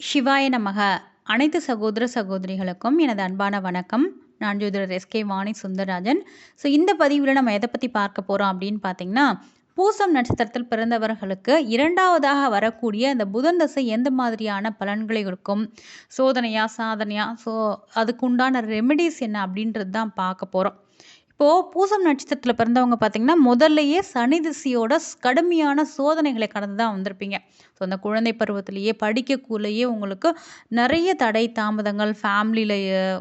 சிவாய நமக. அனைத்து சகோதர சகோதரிகளுக்கும் எனது அன்பான வணக்கம். நான் ஜோதிடர் எஸ்கே வாணி சுந்தரராஜன். ஸோ இந்த பதிவில் நம்ம எதை பற்றி பார்க்க போகிறோம் அப்படின்னு பார்த்தீங்கன்னா பூசம் நட்சத்திரத்தில் பிறந்தவர்களுக்கு இரண்டாவதாக வரக்கூடிய அந்த புதன் தசை எந்த மாதிரியான பலன்களை கொடுக்கும்? சோதனையா சாதனையா? ஸோ அதுக்குண்டான ரெமெடிஸ் என்ன அப்படின்றது தான் பார்க்க போகிறோம் இப்போது பூசம் நட்சத்திரத்தில் பிறந்தவங்க பார்த்தீங்கன்னா முதல்லையே சனி திசையோட கடுமையான சோதனைகளை கடந்து தான் வந்திருப்பீங்க. ஸோ அந்த குழந்தை பருவத்திலேயே படிக்கக்குள்ளேயே உங்களுக்கு நிறைய தடை தாமதங்கள் ஃபேமிலியில்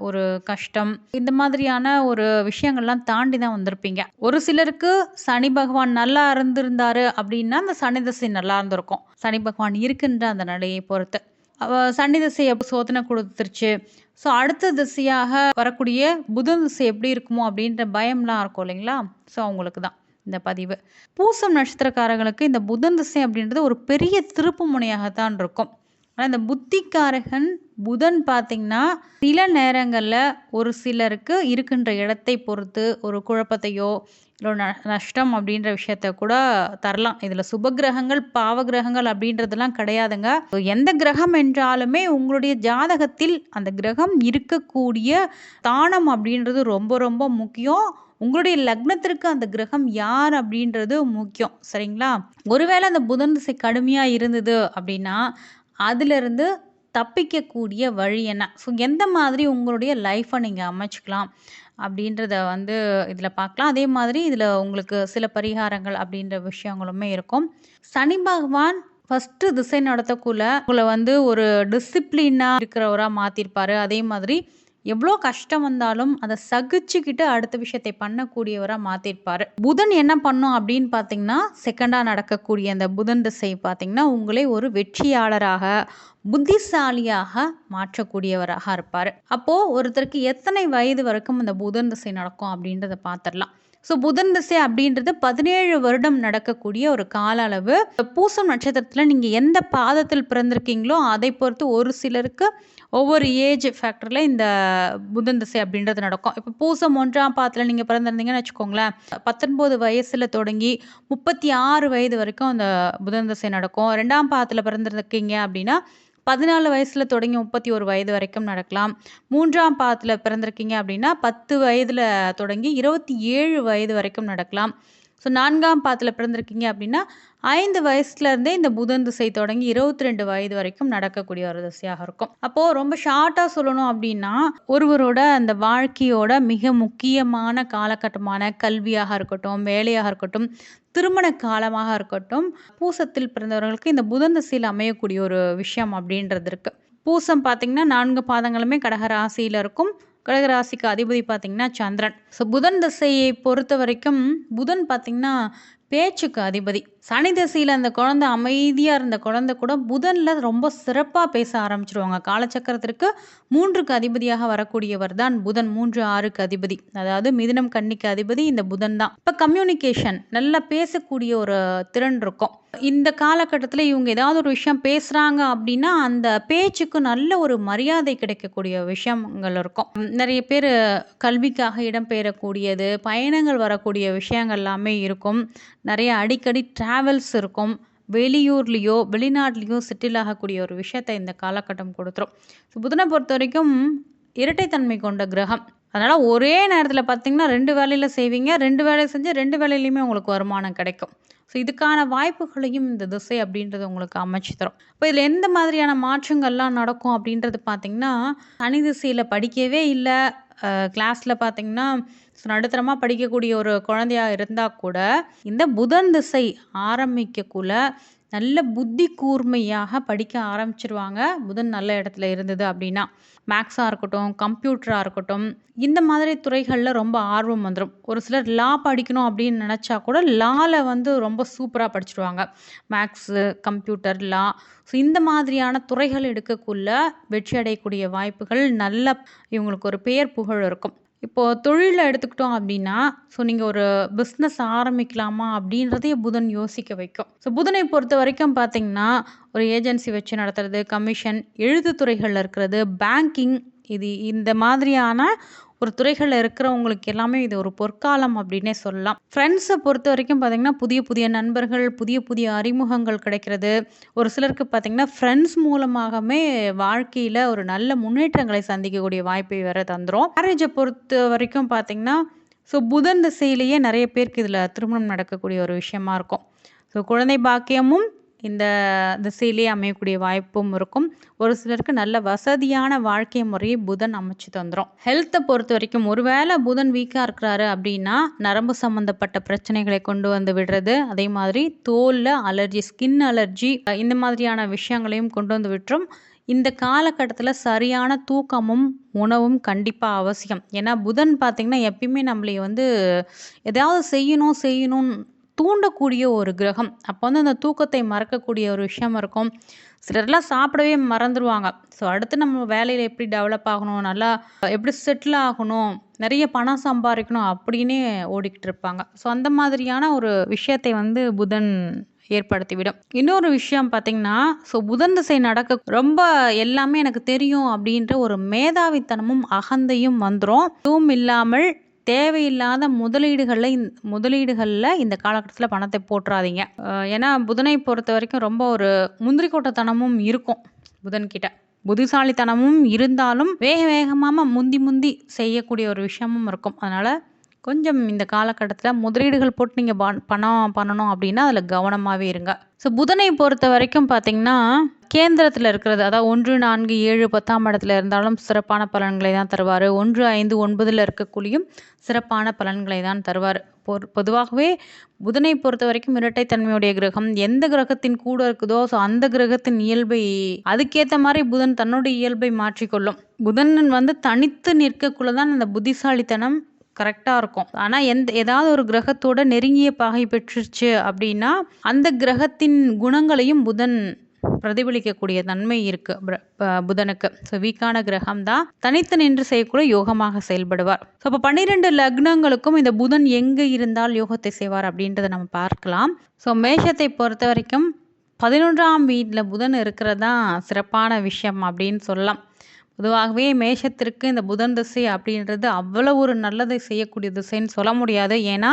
ஒரு கஷ்டம் இந்த மாதிரியான ஒரு விஷயங்கள்லாம் தாண்டி தான் வந்திருப்பீங்க. ஒரு சிலருக்கு சனி பகவான் நல்லா இருந்திருந்தாரு அப்படின்னா அந்த சனி திசை நல்லா இருந்திருக்கும். சனி பகவான் இருக்கின்ற அந்த நிலையை பொறுத்து. சனி திசையை சோதனை கொடுத்துருச்சு. ஸோ அடுத்த திசையாக வரக்கூடிய புதன் திசை எப்படி இருக்குமோ அப்படின்ற பயம்லாம் இருக்கும் இல்லைங்களா? ஸோ அவங்களுக்கு தான் இந்த பதிவு. பூசம் நட்சத்திரக்காரர்களுக்கு இந்த புதன் திசை அப்படின்றது ஒரு பெரிய திருப்பு முனையாகத்தான் இருக்கும். ஆனால் இந்த புத்திக்காரகன் புதன் பார்த்திங்கன்னா சில நேரங்களில் ஒரு சிலருக்கு இருக்கின்ற இடத்தை பொறுத்து ஒரு குழப்பத்தையோ இல்லை ந நஷ்டம் அப்படின்ற விஷயத்த கூட தரலாம். இதில் சுபகிரகங்கள் பாவகிரகங்கள் அப்படின்றதெல்லாம் கிடையாதுங்க. எந்த கிரகம் என்றாலுமே உங்களுடைய ஜாதகத்தில் அந்த கிரகம் இருக்கக்கூடிய தானம் அப்படின்றது ரொம்ப ரொம்ப முக்கியம். உங்களுடைய லக்னத்திற்கு அந்த கிரகம் யார் அப்படின்றது முக்கியம். சரிங்களா? ஒருவேளை அந்த புதன் திசை கடுமையாக இருந்தது அப்படின்னா அதிலிருந்து தப்பிக்கக்கூடிய வழி என்ன? ஸோ எந்த மாதிரி உங்களுடைய லைஃப்பை நீங்கள் அமைச்சிக்கலாம் அப்படின்றத வந்து இதில் பார்க்கலாம். அதே மாதிரி இதில் உங்களுக்கு சில பரிகாரங்கள் அப்படின்ற விஷயங்களுமே இருக்கும். சனி பகவான் ஃபஸ்ட்டு திசை நடத்தக்குள்ள உங்களை வந்து ஒரு டிசிப்ளினாக இருக்கிறவராக மாற்றிருப்பாரு அதே மாதிரி எவ்வளோ கஷ்டம் வந்தாலும் அதை சகிச்சுக்கிட்டு அடுத்த விஷயத்தை பண்ணக்கூடியவராக மாற்றிருப்பார் புதன் என்ன பண்ணும் அப்படின்னு பார்த்தீங்கன்னா செகண்டாக நடக்கக்கூடிய அந்த புதன் திசை பார்த்தீங்கன்னா உங்களை ஒரு வெற்றியாளராக புத்திசாலியாக மாற்றக்கூடியவராக இருப்பார். அப்போது ஒருத்தருக்கு எத்தனை வயது வரைக்கும் அந்த புதன் திசை நடக்கும் அப்படின்றத பார்த்துடலாம் ஸோ புதன் திசை அப்படின்றது பதினேழு வருடம் நடக்கக்கூடிய ஒரு கால அளவு பூசம் நட்சத்திரத்தில் நீங்கள் எந்த பாதத்தில் பிறந்திருக்கீங்களோ அதை பொறுத்து ஒரு சிலருக்கு ஒவ்வொரு ஏஜ் ஃபேக்டரில் இந்த புதன் திசை அப்படின்றது நடக்கும். இப்போ பூசம் ஒன்றாம் பாதத்தில் நீங்கள் பிறந்திருந்தீங்கன்னு வச்சுக்கோங்களேன் பத்தொன்பது வயசில் தொடங்கி முப்பத்தி ஆறு வயது வரைக்கும் அந்த புதன் திசை நடக்கும். ரெண்டாம் பாதத்தில் பிறந்திருக்கீங்க அப்படின்னா பதினாலு வயசில் தொடங்கி முப்பத்தி ஒரு வயது வரைக்கும் நடக்கலாம். மூன்றாம் பாதத்தில் பிறந்திருக்கீங்க அப்படின்னா பத்து வயதில் தொடங்கி இருபத்தி ஏழு வயது வரைக்கும் நடக்கலாம். ஸோ நான்காம் பாதத்தில் பிறந்திருக்கீங்க அப்படின்னா ஐந்து வயசுலேருந்தே இந்த புதன் திசை தொடங்கி இருபத்தி ரெண்டு வயது வரைக்கும் நடக்கக்கூடிய ஒரு திசையாக இருக்கும். அப்போது ரொம்ப ஷார்ட்டாக சொல்லணும் அப்படின்னா ஒருவரோட அந்த வாழ்க்கையோட மிக முக்கியமான காலகட்டமான கல்வியாக இருக்கட்டும் வேலையாக இருக்கட்டும் திருமண காலமாக இருக்கட்டும் பூசத்தில் பிறந்தவர்களுக்கு இந்த புதன் திசையில் அமையக்கூடிய ஒரு விஷயம் அப்படின்றது இருக்குது பூசம் பார்த்திங்கன்னா நான்கு பாதங்களுமே கடகராசியில் இருக்கும். கடகராசிக்கு அதிபதி பார்த்திங்கன்னா சந்திரன். ஸோ புதன் திசையை பொறுத்த வரைக்கும் புதன் பார்த்திங்கன்னா பேச்சுக்கு அதிபதி. சனி திசையில் அந்த குழந்தை அமைதியாக இருந்த குழந்தை கூட புதனில் ரொம்ப சிறப்பாக பேச ஆரம்பிச்சிருவாங்க. காலச்சக்கரத்திற்கு மூன்றுக்கு அதிபதியாக வரக்கூடியவர் தான் புதன். மூன்று ஆறுக்கு அதிபதி. அதாவது மிதுனம் கன்னிக்கு அதிபதி இந்த புதன் தான். இப்போ கம்யூனிகேஷன் நல்லா பேசக்கூடிய ஒரு திறன் இருக்கும். இந்த காலகட்டத்தில் இவங்க ஏதாவது ஒரு விஷயம் பேசுகிறாங்க அப்படின்னா அந்த பேச்சுக்கு நல்ல ஒரு மரியாதை கிடைக்கக்கூடிய விஷயங்கள் இருக்கும். நிறைய பேர் கல்விக்காக இடம்பெயரக்கூடியது பயணங்கள் வரக்கூடிய விஷயங்கள் எல்லாமே இருக்கும். நிறைய அடிக்கடி ட்ராவல்ஸ் இருக்கும். வெளியூர்லேயோ வெளிநாட்லேயோ செட்டில் ஆகக்கூடிய ஒரு விஷயத்தை இந்த காலகட்டம் கொடுத்துரும். ஸோ புதனை பொறுத்த வரைக்கும் இரட்டைத்தன்மை கொண்ட கிரகம். அதனால் ஒரே நேரத்தில் பார்த்திங்கன்னா ரெண்டு வேலையில் செய்வீங்க. ரெண்டு வேலையை செஞ்சு ரெண்டு வேலையிலையுமே உங்களுக்கு வருமானம் கிடைக்கும். ஸோ இதுக்கான வாய்ப்புகளையும் இந்த திசை அப்படின்றது உங்களுக்கு அமைச்சு தரும். இப்போ இதில் எந்த மாதிரியான மாற்றங்கள்லாம் நடக்கும் அப்படின்றது பார்த்திங்கன்னா சனி திசையில் படிக்கவே இல்லை. கிளாஸில் பார்த்திங்கன்னா நடுத்தரமாக படிக்கக்கூடிய ஒரு குழந்தையாக இருந்தால் கூட இந்த புதன் திசை ஆரம்பிக்கக்குள்ள நல்ல புத்தி கூர்மையாக படிக்க ஆரம்பிச்சிருவாங்க. புதன் நல்ல இடத்துல இருந்தது அப்படின்னா மேக்ஸாக இருக்கட்டும் கம்ப்யூட்டராக இருக்கட்டும் இந்த மாதிரி துறைகளில் ரொம்ப ஆர்வம் வந்துடும் ஒரு சிலர் லா படிக்கணும் அப்படின்னு நினச்சா கூட லாவில் வந்து ரொம்ப சூப்பராக படிச்சிருவாங்க. Maths computer law. ஸோ இந்த மாதிரியான துறைகள் எடுக்கக்குள்ள வெற்றி அடையக்கூடிய வாய்ப்புகள் நல்ல இவங்களுக்கு ஒரு பெயர் புகழ் இருக்கும். இப்போது தொழிலில் எடுத்துக்கிட்டோம் அப்படின்னா ஸோ நீங்கள் ஒரு பிஸ்னஸ் ஆரம்பிக்கலாமா அப்படின்றதே புதன் யோசிக்க வைக்கும். ஸோ புதனை பொறுத்த வரைக்கும் பார்த்தீங்கன்னா ஒரு ஏஜென்சி வச்சு நடத்துறது கமிஷன் எழுத்துத்துறைகளில் இருக்கிறது பேங்கிங் இது இந்த மாதிரியான ஒரு துறைகளில் இருக்கிறவங்களுக்கு எல்லாமே இது ஒரு பொற்காலம் அப்படின்னே சொல்லலாம். ஃப்ரெண்ட்ஸை பொறுத்த வரைக்கும் பார்த்திங்கன்னா புதிய புதிய நண்பர்கள் புதிய புதிய அறிமுகங்கள் கிடைக்கிறது. ஒரு சிலருக்கு பார்த்திங்கன்னா ஃப்ரெண்ட்ஸ் மூலமாகவே வாழ்க்கையில் ஒரு நல்ல முன்னேற்றங்களை சந்திக்கக்கூடிய வாய்ப்பை வேற தந்துடும் மேரேஜை பொறுத்த வரைக்கும் பார்த்திங்கன்னா ஸோ புதன் திசையிலேயே நிறைய பேருக்கு இதில் திருமணம் நடக்கக்கூடிய ஒரு விஷயமா இருக்கும். ஸோ குழந்தை பாக்கியமும் இந்த திசையிலேயே அமையக்கூடிய வாய்ப்பும் இருக்கும். ஒரு சிலருக்கு நல்ல வசதியான வாழ்க்கை முறையை புதன் அமைச்சு தந்துடும் ஹெல்த்தை பொறுத்த வரைக்கும் ஒருவேளை புதன் வீக்காக இருக்கிறாரு அப்படின்னா நரம்பு சம்மந்தப்பட்ட பிரச்சனைகளை கொண்டு வந்து விடுறது அதே மாதிரி தோலில் அலர்ஜி ஸ்கின் அலர்ஜி இந்த மாதிரியான விஷயங்களையும் கொண்டு வந்து விட்டுரும். இந்த காலகட்டத்தில் சரியான தூக்கமும் உணவும் கண்டிப்பாக அவசியம். ஏன்னா புதன் பார்த்திங்கன்னா எப்பயுமே நம்மளை வந்து எதாவது செய்யணும் செய்யணும்னு தூண்டக்கூடிய ஒரு கிரகம். அப்போ வந்து அந்த தூக்கத்தை மறக்கக்கூடிய ஒரு விஷயம் இருக்கும். சிலர்லாம் சாப்பிடவே மறந்துடுவாங்க ஸோ அடுத்து நம்ம வேலையில் எப்படி டெவலப் ஆகணும்? நல்லா எப்படி செட்டில் ஆகணும்? நிறைய பணம் சம்பாதிக்கணும் அப்படின்னே ஓடிக்கிட்டு இருப்பாங்க. ஸோ அந்த மாதிரியான ஒரு விஷயத்தை வந்து புதன் ஏற்படுத்திவிடும். இன்னொரு விஷயம் பார்த்தீங்கன்னா ஸோ புதன் திசை நடக்க ரொம்ப எல்லாமே எனக்கு தெரியும் அப்படின்ற ஒரு மேதாவித்தனமும் அகந்தையும் வந்துடும் இதுவும் இல்லாமல் தேவையில்லாத முதலீடுகளில் முதலீடுகளில் இந்த காலகட்டத்தில் பணத்தை போட்டுறாதீங்க ஏன்னா புதனை பொறுத்த வரைக்கும் ரொம்ப ஒரு முந்திரி கோட்டத்தனமும் இருக்கும் புதன்கிட்ட புத்திசாலித்தனமும் இருந்தாலும் வேக வேகமாக முந்தி முந்தி செய்யக்கூடிய ஒரு விஷயமும் இருக்கும். அதனால் கொஞ்சம் இந்த காலகட்டத்தில் முதலீடுகள் போட்டு நீங்கள் பணம் பண்ணணும் அப்படின்னா அதில் கவனமாகவே இருங்க. ஸோ புதனை பொறுத்த வரைக்கும் பார்த்தீங்கன்னா கேந்திரத்தில் இருக்கிறது அதாவது ஒன்று நான்கு ஏழு பத்தாம் இடத்துல இருந்தாலும் சிறப்பான பலன்களை தான் தருவார். ஒன்று ஐந்து ஒன்பதில் இருக்கக்கூடியும் சிறப்பான பலன்களை தான் தருவார். பொ பொதுவாகவே புதனை பொறுத்த வரைக்கும் இரட்டைத்தன்மையுடைய கிரகம் எந்த கிரகத்தின் கூட இருக்குதோ ஸோ அந்த கிரகத்தின் இயல்பை அதுக்கேற்ற மாதிரி புதன் தன்னுடைய இயல்பை மாற்றிக்கொள்ளும். புதன் வந்து தனித்து நிற்கக்குள்ள தான் அந்த புத்திசாலித்தனம் கரெக்டாக இருக்கும். ஆனால் எந்த ஏதாவது ஒரு கிரகத்தோட நெருங்கிய பகை பெற்றுச்சு அப்படின்னா அந்த கிரகத்தின் குணங்களையும் புதன் பிரதிபலிக்கக்கூடிய தன்மை இருக்கு ப- புதனுக்கு. ஸோ வீக்கான கிரகம் தான். தனித்து நின்று செய்யக்கூட யோகமாக செயல்படுவார். ஸோ இப்போ பன்னிரெண்டு லக்னங்களுக்கும் இந்த புதன் எங்கே இருந்தால் யோகத்தை செய்வார் அப்படின்றத நம்ம பார்க்கலாம். ஸோ மேஷத்தை பொறுத்த வரைக்கும் பதினொன்றாம் வீட்டில் புதன் இருக்கிறது தான் சிறப்பான விஷயம் அப்படின்னு சொல்லலாம். பொதுவாகவே மேஷத்திற்கு இந்த புதன் திசை அப்படின்றது அவ்வளோ ஒரு நல்லதை செய்யக்கூடிய திசைன்னு சொல்ல முடியாது. ஏன்னா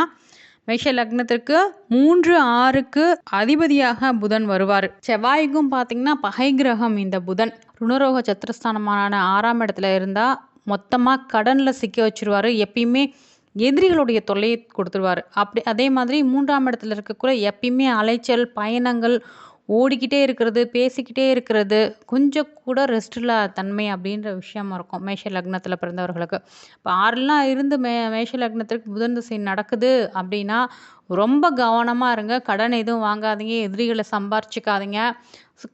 மேஷ லக்னத்திற்கு மூன்று ஆறுக்கு அதிபதியாக புதன் வருவார். செவ்வாய்க்கும் பார்த்தீங்கன்னா பகை கிரகம் இந்த புதன். ருணரோக சத்திரஸ்தானமான ஆறாம் இடத்துல இருந்தால் மொத்தமாக கடனில் சிக்க வச்சிருவாரு. எப்பயுமே எதிரிகளுடைய தொல்லையை கொடுத்துருவாரு. அப்படி அதே மாதிரி மூன்றாம் இடத்துல இருக்கக்குள்ள எப்பயுமே அலைச்சல் பயணங்கள் ஓடிக்கிட்டே இருக்கிறது பேசிக்கிட்டே இருக்கிறது கொஞ்சம் கூட ரெஸ்ட் இல்லாத தன்மை அப்படின்ற விஷயம் இருக்கும் மேஷ லக்னத்தில் பிறந்தவர்களுக்கு. இப்போ ஆறுலாம் இருந்து மே மேஷ லக்னத்திற்கு புதன் திசை நடக்குது அப்படின்னா ரொம்ப கவனமாக இருங்க. கடன் எதுவும் வாங்காதீங்க. எதிரிகளை சம்பாரிச்சிக்காதீங்க.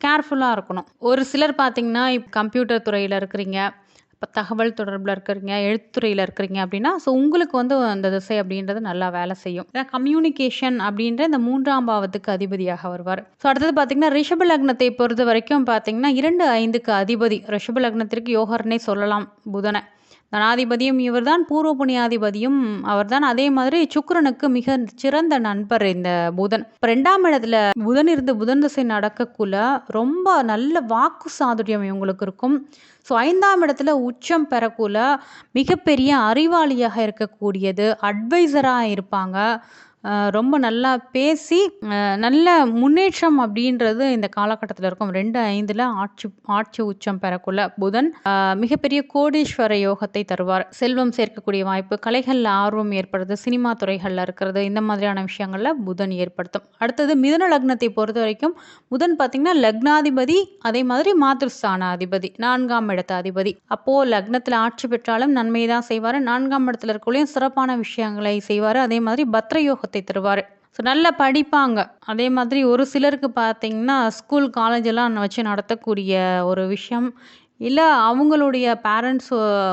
கேர்ஃபுல்லாக இருக்கணும். ஒரு சிலர் பார்த்தீங்கன்னா இப்போ கம்ப்யூட்டர் துறையில் இருக்கிறீங்க. இப்போ தகவல் தொடர்பில் இருக்கிறீங்க எழுத்துறையில் இருக்கிறீங்க அப்படின்னா ஸோ உங்களுக்கு வந்து அந்த திசை அப்படின்றது நல்லா வேலை செய்யும். ஏன்னா கம்யூனிகேஷன் அப்படின்ற இந்த மூன்றாம் பாவத்துக்கு அதிபதியாக வருவார். ஸோ அடுத்தது பார்த்தீங்கன்னா ரிஷப லக்னத்தை பொறுத்த வரைக்கும் பார்த்தீங்கன்னா இரண்டு ஐந்துக்கு அதிபதி ரிஷப லக்னத்திற்கு யோகர்னே சொல்லலாம் புதனை. தனாதிபதியும் இவர்தான் பூர்வ புண்ணியாதிபதியும் அவர்தான். அதே மாதிரி சுக்கரனுக்கு மிக சிறந்த நண்பர் இந்த புதன். இப்போ ரெண்டாம் இடத்துல புதன் இருந்து புதன் திசை நடக்கக்குள்ள ரொம்ப நல்ல வாக்கு சாதுரியம் இவங்களுக்கு இருக்கும். ஸோ ஐந்தாம் இடத்துல உச்சம் பெறக்குள்ள மிகப்பெரிய அறிவாளியாக இருக்கக்கூடியது அட்வைசராக இருப்பாங்க. ரொம்ப நல்லா பேசி நல்ல முன்னேற்றம் அப்படின்றது இந்த காலகட்டத்தில் இருக்கும். ரெண்டு ஐந்தில் ஆட்சி ஆட்சி உச்சம் பெறக்குள்ள புதன் மிகப்பெரிய கோடீஸ்வர யோகத்தை தருவார். செல்வம் சேர்க்கக்கூடிய வாய்ப்பு கலைகளில் ஆர்வம் ஏற்படுறது சினிமா துறைகளில் இருக்கிறது இந்த மாதிரியான விஷயங்களில் புதன் ஏற்படுத்தும். அடுத்தது மிதன லக்னத்தை பொறுத்த வரைக்கும் புதன் பார்த்திங்கன்னா லக்னாதிபதி அதே மாதிரி மாத்திருஸ்தான அதிபதி நான்காம் இடத்த அதிபதி. அப்போது லக்னத்தில் ஆட்சி பெற்றாலும் நன்மை தான் செய்வார். நான்காம் இடத்துல இருக்கக்கூடிய சிறப்பான விஷயங்களை செய்வார். அதே மாதிரி பத்ர யோகத்தை தருவார். ஸோ நல்லா படிப்பாங்க. அதே மாதிரி ஒரு சிலருக்கு பார்த்தீங்கன்னா ஸ்கூல் காலேஜ் எல்லாம் வச்சு நடத்தக்கூடிய ஒரு விஷயம். இல்லை அவங்களுடைய பேரண்ட்ஸ்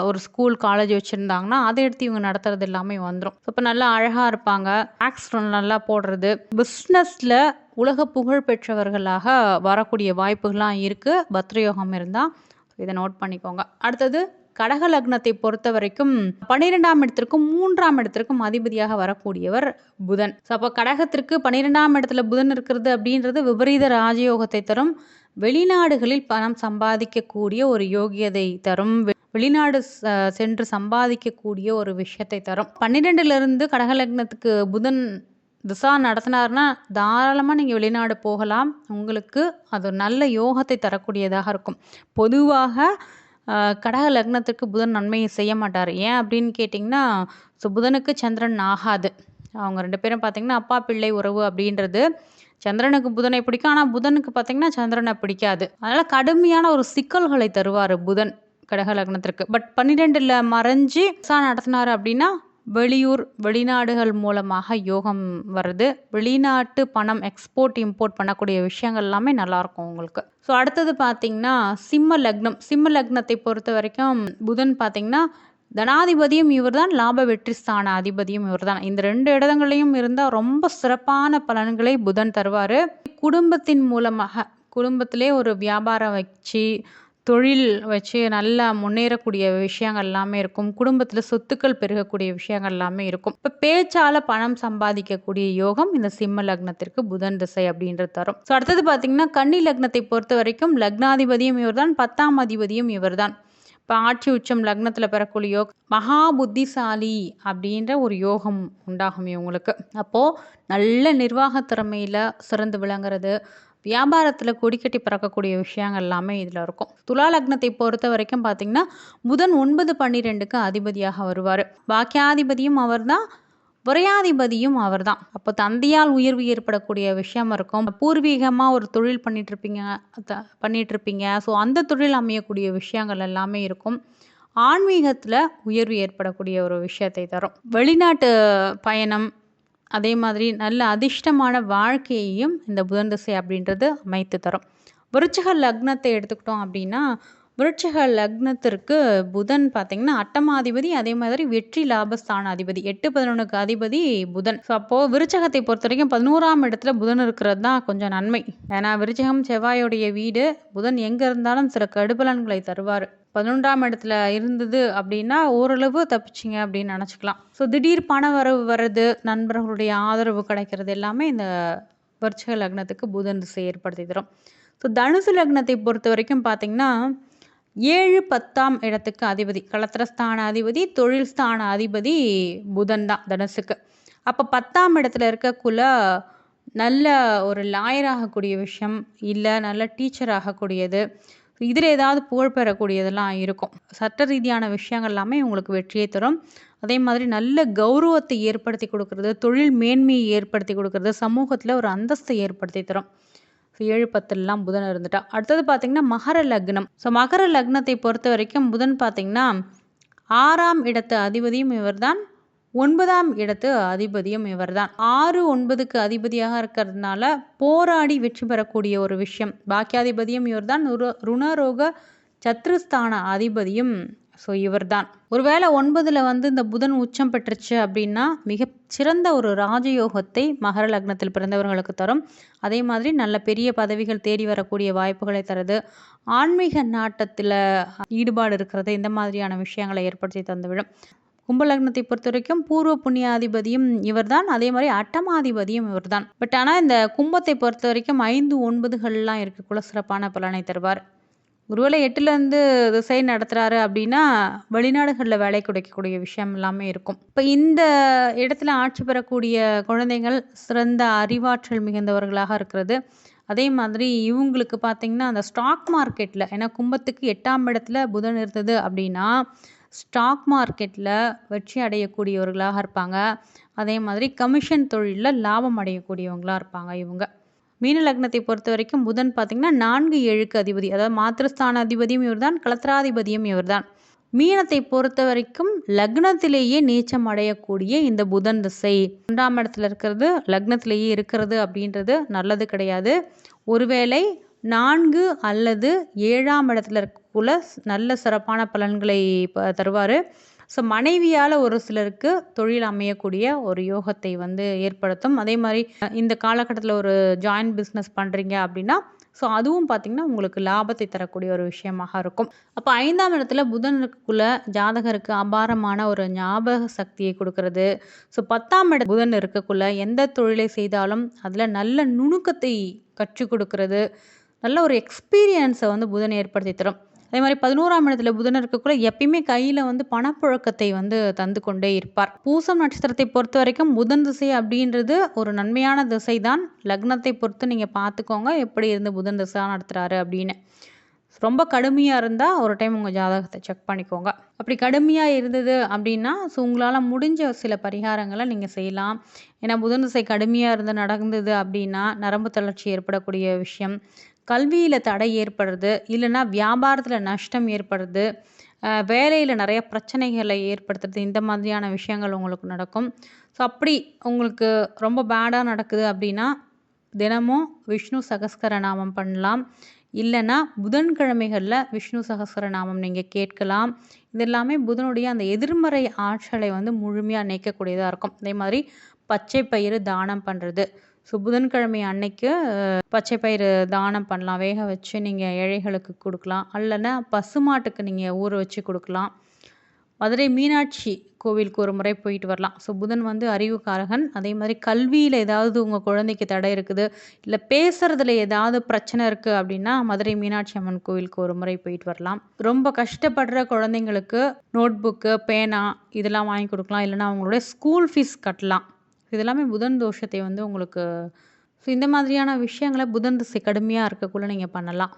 ஒரு ஸ்கூல் காலேஜ் வச்சுருந்தாங்கன்னா அதை எடுத்து இவங்க நடத்துறது எல்லாமே வந்துடும் ஸோ இப்போ நல்லா அழகாக இருப்பாங்க. ஆக்ஸ் நல்லா போடுறது. பிஸ்னஸில் உலக புகழ் பெற்றவர்களாக வரக்கூடிய வாய்ப்புகள்லாம் இருக்குது பத்ரயோகம் இருந்தால் இதை நோட் பண்ணிக்கோங்க. அடுத்தது கடக லக்னத்தை பொறுத்த வரைக்கும் பன்னிரெண்டாம் இடத்திற்கும் மூன்றாம் இடத்திற்கும் அதிபதியாக வரக்கூடியவர் புதன். ஸோ அப்போ கடகத்திற்கு பன்னிரெண்டாம் இடத்துல புதன் இருக்கிறது அப்படின்றது விபரீத ராஜயோகத்தை தரும். வெளிநாடுகளில் பணம் சம்பாதிக்கக்கூடிய ஒரு யோகியதை தரும். வெ- வெளிநாடு சென்று சம்பாதிக்கக்கூடிய ஒரு விஷயத்தை தரும். பன்னிரெண்டுலேருந்து கடகலக்னத்துக்கு புதன் திசா நடத்தினார்னா தாராளமாக நீங்கள் வெளிநாடு போகலாம். உங்களுக்கு அது ஒரு நல்ல யோகத்தை தரக்கூடியதாக இருக்கும். பொதுவாக கடக லக்னத்துக்கு புதன் நன்மையை செய்ய மாட்டார். ஏன் அப்படின்னு கேட்டிங்கன்னா ஸோ புதனுக்கு சந்திரன் ஆகாது. அவங்க ரெண்டு பேரும் பார்த்திங்கன்னா அப்பா பிள்ளை உறவு அப்படின்றது சந்திரனுக்கு புதனை பிடிக்கும். ஆனால் புதனுக்கு பார்த்தீங்கன்னா சந்திரனை பிடிக்காது. அதனால் கடுமையான ஒரு சிக்கல்களை தருவார் புதன் கடக லக்னத்திற்கு. பட் பன்னிரெண்டில் மறைஞ்சு நடத்தினார் அப்படின்னா வெளியூர் வெளிநாடுகள் மூலமாக யோகம் வருது. வெளிநாட்டு பணம் எக்ஸ்போர்ட் இம்போர்ட் பண்ணக்கூடிய விஷயங்கள் எல்லாமே நல்லாயிருக்கும் உங்களுக்கு. ஸோ அடுத்தது பார்த்தீங்கன்னா சிம்ம லக்னம். சிம்ம லக்னத்தை பொறுத்த வரைக்கும் புதன் பார்த்தீங்கன்னா தனாதிபதியும் இவர்தான் லாப வெற்றி ஸ்தான அதிபதியும் இவர்தான். இந்த ரெண்டு இடங்களையும் இருந்தால் ரொம்ப சிறப்பான பலன்களை புதன் தருவார். குடும்பத்தின் மூலமாக குடும்பத்திலே ஒரு வியாபாரம் வச்சு தொழில் வச்சு நல்லா முன்னேறக்கூடிய விஷயங்கள் எல்லாமே இருக்கும். குடும்பத்தில் சொத்துக்கள் பெருகக்கூடிய விஷயங்கள் எல்லாமே இருக்கும். இப்போ பேச்சால் பணம் சம்பாதிக்கக்கூடிய யோகம் இந்த சிம்ம லக்னத்திற்கு புதன் திசை அப்படின்றது தரும். ஸோ அடுத்தது பார்த்தீங்கன்னா கன்னி லக்னத்தை பொறுத்த வரைக்கும் லக்னாதிபதியும் இவர்தான் பத்தாம் அதிபதியும் இவர்தான். இப்போ ஆட்சி உச்சம் லக்னத்தில் பெறக்கூடிய யோகம் மகா புத்திசாலி அப்படின்ற ஒரு யோகம் உண்டாகும் இவங்களுக்கு. அப்போது நல்ல நிர்வாக திறமையில் சிறந்து விளங்குறது வியாபாரத்தில் கொடிக்கட்டி பறக்கக்கூடிய விஷயங்கள் எல்லாமே இதில் இருக்கும். துலா லக்னத்தை பொறுத்த வரைக்கும் பார்த்தீங்கன்னா புதன் ஒன்பது பன்னிரெண்டுக்கு அதிபதியாக வருவார். பாக்கியாதிபதியும் அவர்தான் விரையாதிபதியும் அவர்தான். அப்போ தந்தையால் உயர்வு ஏற்படக்கூடிய விஷயம் இருக்கும். பூர்வீகமாக ஒரு தொழில் பண்ணிட்டு இருப்பீங்க த- பண்ணிட்டு ஸோ அந்த தொழில் அமையக்கூடிய விஷயங்கள் எல்லாமே இருக்கும். ஆன்மீகத்தில் உயர்வு ஏற்படக்கூடிய ஒரு விஷயத்தை தரும். வெளிநாட்டு பயணம் அதே மாதிரி நல்ல அதிர்ஷ்டமான வாழ்க்கையையும் இந்த புதன் திசை அப்படின்றது அமைத்து தரும். விருச்சிக லக்னத்தை எடுத்துக்கிட்டோம் அப்படின்னா விருச்சிக லக்னத்திற்கு புதன் பார்த்தீங்கன்னா அட்டமாதிபதி அதே மாதிரி வெற்றி லாபஸ்தான அதிபதி எட்டு பதினொன்றுக்கு அதிபதி புதன். ஸோ அப்போது விருச்சகத்தை பொறுத்த வரைக்கும் பதினோராம் இடத்துல புதன் இருக்கிறது தான் கொஞ்சம் நன்மை. ஏன்னா விருச்சகம் செவ்வாயோடைய வீடு புதன் எங்கே இருந்தாலும் சில கடுபலன்களை தருவார். பதினொன்றாம் இடத்துல இருந்தது அப்படின்னா ஓரளவு தப்பிச்சிங்க அப்படின்னு நினச்சிக்கலாம். ஸோ திடீர் பண வரவு வர்றது நண்பர்களுடைய ஆதரவு கிடைக்கிறது எல்லாமே இந்த விருச்சிக லக்னத்துக்கு புதன் திசை ஏற்படுத்தி தரும். ஸோ தனுசு லக்னத்தை பொறுத்த வரைக்கும் பார்த்தீங்கன்னா ஏழு பத்தாம் இடத்துக்கு அதிபதி களத்திரஸ்தான அதிபதி தொழில் ஸ்தான அதிபதி புதன் தான் தனுசுக்கு. அப்போ பத்தாம் இடத்துல இருக்கக்குள்ள நல்ல ஒரு லாயர் ஆகக்கூடிய விஷயம் இல்லை நல்ல டீச்சர் ஆகக்கூடியது. இதில் ஏதாவது புகழ் பெறக்கூடியதெல்லாம் இருக்கும். சட்ட ரீதியான விஷயங்கள் எல்லாமே உங்களுக்கு வெற்றியை தரும். அதே மாதிரி நல்ல கௌரவத்தை ஏற்படுத்தி கொடுக்கறது தொழில் மேன்மையை ஏற்படுத்தி கொடுக்கறது சமூகத்தில் ஒரு அந்தஸ்தை ஏற்படுத்தி தரும். ஏழு பத்துலலாம் புதன் இருந்துட்டா. அடுத்தது பார்த்தீங்கன்னா மகர லக்னம். ஸோ மகர லக்னத்தை பொறுத்த வரைக்கும் புதன் பார்த்தீங்கன்னா ஆறாம் இடத்து அதிபதியும் இவர்தான். ஒன்பதாம் இடத்து அதிபதியும் இவர்தான். ஆறு ஒன்பதுக்கு அதிபதியாக இருக்கிறதுனால போராடி வெற்றி பெறக்கூடிய ஒரு விஷயம். பாக்கியாதிபதியும் இவர்தான். ருர- ருணரோக சத்ருஸ்தான அதிபதியும் ஸோ இவர்தான். ஒருவேளை ஒன்பதில் வந்து இந்த புதன் உச்சம் பெற்றுச்சு அப்படின்னா மிக சிறந்த ஒரு ராஜயோகத்தை மகர லக்னத்தில் பிறந்தவர்களுக்கு தரும். அதே மாதிரி நல்ல பெரிய பதவிகள் தேடி வரக்கூடிய வாய்ப்புகளை தருது. ஆன்மீக நாட்டத்தில் ஈடுபாடு இருக்கிறது இந்த மாதிரியான விஷயங்களை ஏற்படுத்தி தந்துவிடும். கும்பலக்னத்தை பொறுத்த வரைக்கும் பூர்வ புண்ணியாதிபதியும் இவர்தான். அதே மாதிரி அட்டமாதிபதியும் இவர்தான். பட் ஆனால் இந்த கும்பத்தை பொறுத்த வரைக்கும் ஐந்து ஒன்பதுகள்லாம் இருக்கக்குள்ள சிறப்பான பலனை தருவார். ஒருவேளை எட்டுலேருந்து திசை நடத்துகிறாரு அப்படின்னா வெளிநாடுகளில் வேலை கிடைக்கக்கூடிய விஷயம் எல்லாமே இருக்கும். இப்போ இந்த இடத்துல ஆட்சி பெறக்கூடிய குழந்தைகள் சிறந்த அறிவாற்றல் மிகுந்தவர்களாக இருக்கிறது. அதே மாதிரி இவங்களுக்கு பார்த்திங்கன்னா அந்த ஸ்டாக் மார்க்கெட்டில் ஏன்னா கும்பத்துக்கு எட்டாம் இடத்துல புதன் இருந்தது அப்படின்னா ஸ்டாக் மார்க்கெட்டில் வெற்றி அடையக்கூடியவர்களாக இருப்பாங்க. அதே மாதிரி கமிஷன் தொழிலில் லாபம் அடையக்கூடியவங்களாக இருப்பாங்க இவங்க. மீன லக்னத்தை பொறுத்த வரைக்கும் புதன் பார்த்திங்கன்னா நான்கு ஏழுக்கு அதிபதி. அதாவது மாத்திருஸ்தான அதிபதியும் இவர் தான் கலத்திராதிபதியும் இவர்தான். மீனத்தை பொறுத்த வரைக்கும் லக்னத்திலேயே நீச்சம் அடையக்கூடிய இந்த புதன் திசை. ஒன்றாம் இடத்துல இருக்கிறது லக்னத்திலேயே இருக்கிறது அப்படின்றது நல்லது கிடையாது. ஒருவேளை நான்கு அல்லது ஏழாம் இடத்துல இருக்கக்குள்ள நல்ல சிறப்பான பலன்களை தருவார். ஸோ மனைவியால் ஒரு சிலருக்கு தொழில் அமையக்கூடிய ஒரு யோகத்தை வந்து ஏற்படுத்தும். அதே மாதிரி இந்த காலகட்டத்தில் ஒரு ஜாயின்ட் பிஸ்னஸ் பண்ணுறீங்க அப்படின்னா ஸோ அதுவும் பார்த்திங்கன்னா உங்களுக்கு லாபத்தை தரக்கூடிய ஒரு விஷயமாக இருக்கும். அப்போ ஐந்தாம் இடத்துல புதனுக்குள்ள ஜாதகருக்கு அபாரமான ஒரு ஞாபக சக்தியை கொடுக்கறது. ஸோ பத்தாம் இடம் புதன் இருக்கக்குள்ள எந்த தொழிலை செய்தாலும் அதில் நல்ல நுணுக்கத்தை கற்றுக் கொடுக்கறது. நல்ல ஒரு எக்ஸ்பீரியன்ஸை வந்து புதன் ஏற்படுத்தி தரும். அதே மாதிரி பதினோராம் இடத்துல புதன் இருக்கக்குள்ள எப்பயுமே கையில் வந்து பணப்புழக்கத்தை வந்து தந்து கொண்டே இருப்பார். பூசம் நட்சத்திரத்தை பொறுத்த வரைக்கும் புதன் திசை அப்படின்றது ஒரு நன்மையான திசை தான் லக்னத்தை பொறுத்து நீங்கள் பார்த்துக்கோங்க எப்படி இருந்து புதன் திசை நடத்துகிறாரு அப்படின்னு. ரொம்ப கடுமையாக இருந்தால் ஒரு டைம் உங்கள் ஜாதகத்தை செக் பண்ணிக்கோங்க. அப்படி கடுமையாக இருந்தது அப்படின்னா ஸோ உங்களால் முடிஞ்ச சில பரிகாரங்களை நீங்கள் செய்யலாம். ஏன்னா புதன் திசை கடுமையாக இருந்து நடந்தது அப்படின்னா நரம்பு தளர்ச்சி ஏற்படக்கூடிய விஷயம். கல்வியில் தடை ஏற்படுறது இல்லைன்னா வியாபாரத்தில் நஷ்டம் ஏற்படுறது வேலையில் நிறைய பிரச்சனைகளை ஏற்படுத்துறது இந்த மாதிரியான விஷயங்கள் உங்களுக்கு நடக்கும். ஸோ அப்படி உங்களுக்கு ரொம்ப பேடாக நடக்குது அப்படின்னா தினமும் விஷ்ணு சகஸ்கர நாமம் பண்ணலாம். இல்லைன்னா புதன்கிழமைகளில் விஷ்ணு சகஸ்கர நாமம் நீங்கள் கேட்கலாம். இது எல்லாமே புதனுடைய அந்த எதிர்மறை ஆற்றலை வந்து முழுமையாக நீக்கக்கூடியதாக இருக்கும். அதே மாதிரி பச்சை பயிறு தானம் பண்ணுறது ஸோ புதன்கிழமை அன்னைக்கு பச்சை பயிறு தானம் பண்ணலாம். வேக வச்சு நீங்கள் ஏழைகளுக்கு கொடுக்கலாம். அல்லனா பசுமாட்டுக்கு நீங்கள் ஊற வச்சு கொடுக்கலாம். மதுரை மீனாட்சி கோவிலுக்கு ஒரு முறை போயிட்டு வரலாம். ஸோ புதன் வந்து அறிவுக்காரகன். அதே மாதிரி கல்வியில் ஏதாவது உங்கள் குழந்தைக்கு தடை இருக்குது இல்லை பேசுகிறதுல ஏதாவது பிரச்சனை இருக்குது அப்படின்னா மதுரை மீனாட்சி அம்மன் கோவிலுக்கு ஒரு முறை போயிட்டு வரலாம். ரொம்ப கஷ்டப்படுற குழந்தைங்களுக்கு நோட் புக்கு பேனா இதெல்லாம் வாங்கி கொடுக்கலாம். இல்லைனா அவங்களுடைய ஸ்கூல் ஃபீஸ் கட்டலாம். இதெல்லாமே புதன் தோஷத்தை வந்து உங்களுக்கு ஸோ இந்த மாதிரியான விஷயங்களை புதன் திசை கடுமையாக இருக்கக்குள்ளே நீங்கள் பண்ணலாம்.